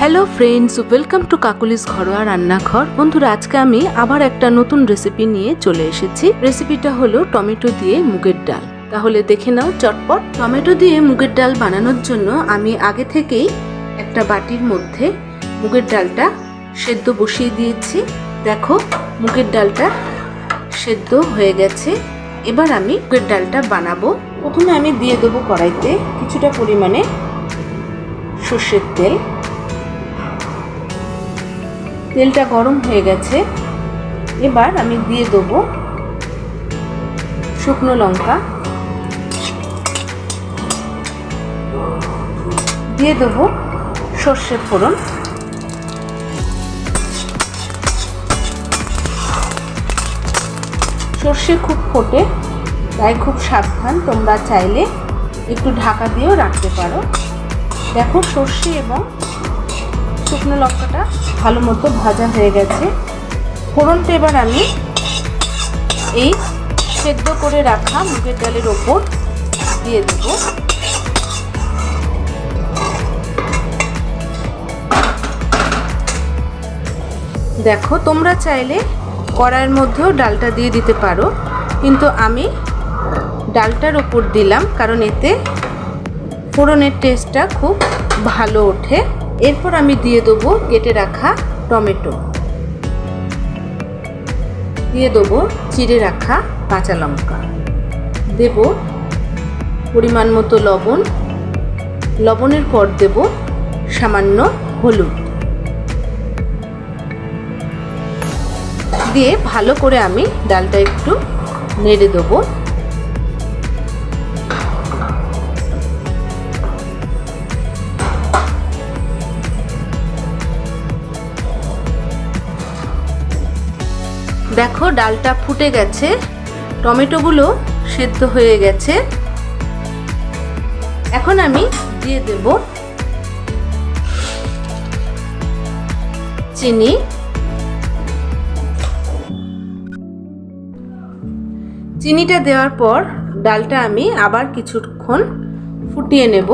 Hello friends welcome to Kakuli's ঘরোয়া রান্নাঘর। বন্ধুরা, আজকে আমি আবার একটা নতুন রেসিপি নিয়ে চলে এসেছি। রেসিপিটা হলো টমেটো দিয়ে মুগের ডাল। তাহলে দেখে নাও চটপট। টমেটো দিয়ে মুগের ডাল বানানোর জন্য আমি আগে থেকেই একটা বাটির মধ্যে মুগের ডালটা সেদ্ধ বসিয়ে দিয়েছি। দেখো, মুগের ডালটা সেদ্ধ হয়ে গেছে। এবার আমি মুগের ডালটা বানাবো। প্রথমে আমি দিয়ে দেবো কড়াইতে কিছুটা পরিমাণে সর্ষের তেল। তেলটা গরম হয়ে গেছে। এবার আমি দিয়ে দেবো শুকনো লঙ্কা। দিয়ে দেবো সর্ষে ফোড়ন। সর্ষে খুব ফোটে, তাই খুব সাবধান, তোমরা চাইলে একটু ঢাকা দিয়েও রাখতে পারো। দেখো সর্ষে এবং শুকনো লঙ্কাটা ভালো মতো ভাজা হয়ে গেছে। ফোড়নটা এবার আমি এই সেদ্ধ করে রাখা মুগের ডালের ওপর দিয়ে দেব। দেখো, তোমরা চাইলে কড়াইয়ের মধ্যেও ডালটা দিয়ে দিতে পারো, কিন্তু আমি ডালটার ওপর দিলাম, কারণ এতে ফোড়নের টেস্টটা খুব ভালো ওঠে। এরপর আমি দিয়ে দেবো কেটে রাখা টমেটো। দিয়ে দেবো চিড়ে রাখা কাঁচা লঙ্কা। দেব পরিমাণ মতো লবণ। লবণের পর দেব সামান্য হলুদ। দিয়ে ভালো করে আমি ডালটা একটু নেড়ে দেবো। দেখো ডালটা ফুটে গেছে, টমেটোগুলো সেদ্ধ হয়ে গেছে। এখন আমি দিয়ে দেব চিনি। চিনিটা দেওয়ার পর ডালটা আমি আবার কিছুক্ষণ ফুটিয়ে নেব।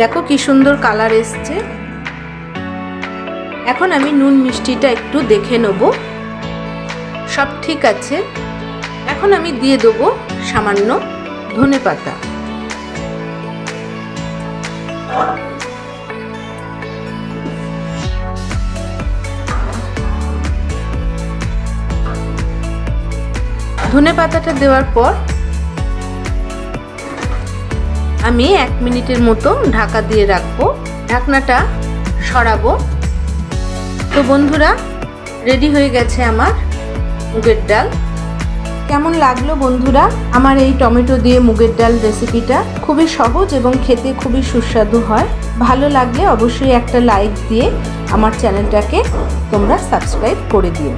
দেখো কি সুন্দর কালার এসছে। এখন আমি নুন মিষ্টিটা একটু দেখে নেব। সব ঠিক আছে। এখন আমি দিয়ে দেবো সামান্য ধনে পাতা। ধনে পাতাটা দেওয়ার পর আমি এক মিনিটের মতো ঢাকা দিয়ে রাখব। ঢাকনাটা সরাবো। তো বন্ধুরা রেডি হয়ে গেছে আমার মুগের ডাল। কেমন লাগল বন্ধুরা আমার এই টমেটো দিয়ে মুগের ডাল রেসিপিটা খুবই সহজ এবং খেতে খুবই সুস্বাদু হয়। ভালো লাগলে অবশ্যই একটা লাইক দিয়ে আমার চ্যানেলটাকে তোমরা সাবস্ক্রাইব করে দিও।